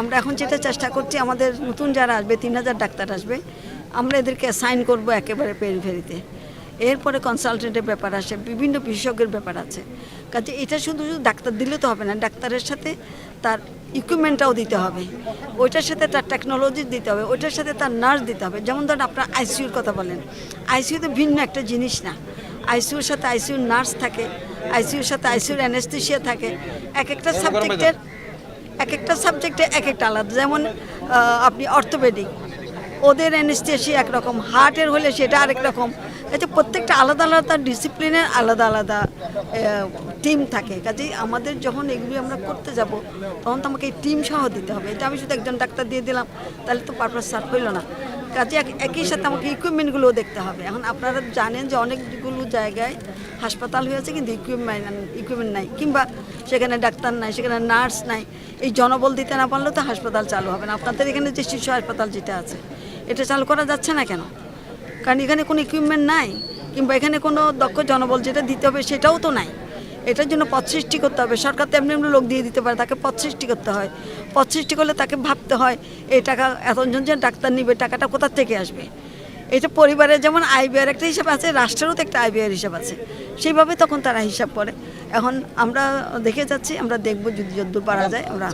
আমরা এখন যেটা চেষ্টা করছি আমাদের নতুন যারা আসবে তিন হাজার ডাক্তার আসবে আমরা এদেরকে সাইন করব একেবারে পেরিফেরিতে এরপরে কনসালটেন্টের ব্যাপার আসে বিভিন্ন বিশেষজ্ঞের ব্যাপার আছে। কাজে এটা শুধু শুধু ডাক্তার দিলে তো হবে না ডাক্তারের সাথে তার ইকুইপমেন্টটাও দিতে হবে। ওইটার সাথে তার টেকনোলজি দিতে হবে ওইটার সাথে তার নার্স দিতে হবে। যেমন ধরুন আপনার আইসিইউর কথা বলেন আইসিইউ তো ভিন্ন একটা জিনিস না। আইসিইউর সাথে আইসিইউর নার্স থাকে আইসিইউর সাথে আইসিইউর অ্যানেস্থেশিয়া থাকে এক একটা সাবজেক্টের এক একটা সাবজেক্টে এক একটা আলাদা। যেমন আপনি অর্থোপেডিক ওদের অ্যানেস্থেশিয়া একরকম হার্টের হলে সেটা আরেক রকম। কাজে প্রত্যেকটা আলাদা আলাদা ডিসিপ্লিনের আলাদা আলাদা টিম থাকে। কাজেই আমাদের যখন এগুলি আমরা করতে যাব, তখন তো আমাকে এই টিম সহ দিতে হবে। এটা আমি শুধু একজন ডাক্তার দিয়ে দিলাম, তাহলে তো পারপাস সার্ভ হইল না। কাজে এক- একই সাথে আমাকে ইকুইপমেন্টগুলোও দেখতে হবে। এখন আপনারা জানেন যে অনেকগুলো জায়গায় হাসপাতাল হয়েছে, কিন্তু ইকুইপমেন্ট ইকুইপমেন্ট নাই। কিংবা সেখানে ডাক্তার নাই, সেখানে নার্স নাই। এই জনবল দিতে না পারলেও তো হাসপাতাল চালু হবে না। আপনাদের এখানে যে শিশু হাসপাতাল যেটা আছে, এটা চালু করা যাচ্ছে না কেন? কারণ এখানে কোনো ইকুইপমেন্ট নাই, কিংবা এখানে কোনো দক্ষ জনবল যেটা দিতে হবে সেটাও তো নাই। এটার জন্য পথ সৃষ্টি করতে হবে। সরকার তো এমনি এমনি লোক দিয়ে দিতে পারে, তাকে পথ সৃষ্টি করতে হয়। পথ সৃষ্টি করলে তাকে ভাবতে হয়, এই টাকা এতজন যে ডাক্তার নিবে, টাকাটা কোথার থেকে আসবে? এটা পরিবারের যেমন আইবিআর একটা হিসাব আছে, রাষ্ট্রেরও তো একটা আইবিআর হিসাব আছে। সেইভাবে তখন তারা হিসাব করে। এখন আমরা দেখে যাচ্ছি, আমরা দেখব যদি যদ্দূর পারা যায়, আমরা